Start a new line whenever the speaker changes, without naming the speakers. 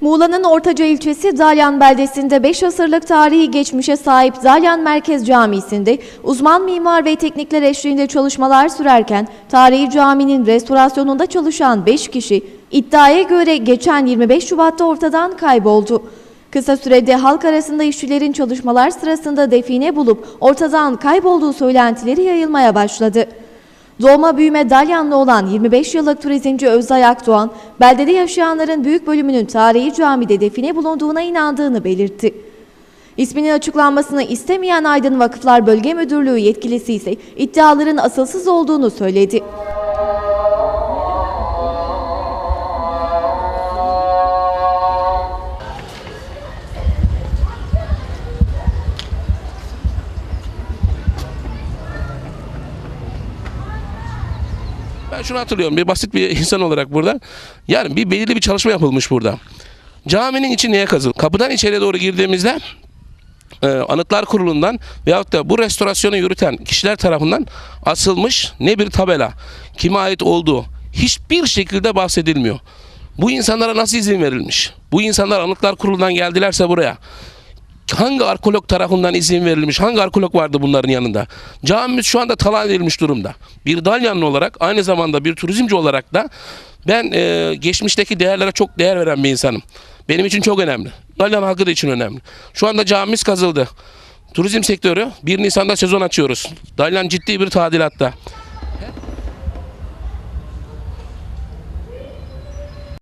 Muğla'nın Ortaca ilçesi Dalyan beldesinde 5 asırlık tarihi geçmişe sahip Dalyan Merkez Camisi'nde uzman mimar ve teknikler eşliğinde çalışmalar sürerken tarihi caminin restorasyonunda çalışan 5 kişi iddiaya göre geçen 25 Şubat'ta ortadan kayboldu. Kısa sürede halk arasında işçilerin çalışmalar sırasında define bulup ortadan kaybolduğu söylentileri yayılmaya başladı. Doğma büyüme Dalyanlı olan 25 yıllık turizmci Özay Akdoğan, beldede yaşayanların büyük bölümünün tarihi camide define bulunduğuna inandığını belirtti. İsminin açıklanmasını istemeyen Aydın Vakıflar Bölge Müdürlüğü yetkilisi ise iddiaların asılsız olduğunu söyledi.
Ben şunu hatırlıyorum bir basit bir insan olarak burada. Yani bir belirli bir çalışma yapılmış burada. Caminin içi neye kazıldı? Kapıdan içeriye doğru girdiğimizde e, Anıtlar Kurulu'ndan veyahut da bu restorasyonu yürüten kişiler tarafından asılmış ne bir tabela, kime ait olduğu hiçbir şekilde bahsedilmiyor. Bu insanlara nasıl izin verilmiş? Bu insanlar Anıtlar Kurulu'ndan geldilerse buraya hangi arkeolog tarafından izin verilmiş? Hangi arkeolog vardı bunların yanında? Camimiz şu anda talan edilmiş durumda. Bir Dalyanlı olarak aynı zamanda bir turizmci olarak da ben e, geçmişteki değerlere çok değer veren bir insanım. Benim için çok önemli. Dalyan halkı da için önemli. Şu anda camimiz kazıldı. Turizm sektörü 1 Nisan'da sezon açıyoruz. Dalyan ciddi bir tadilatta.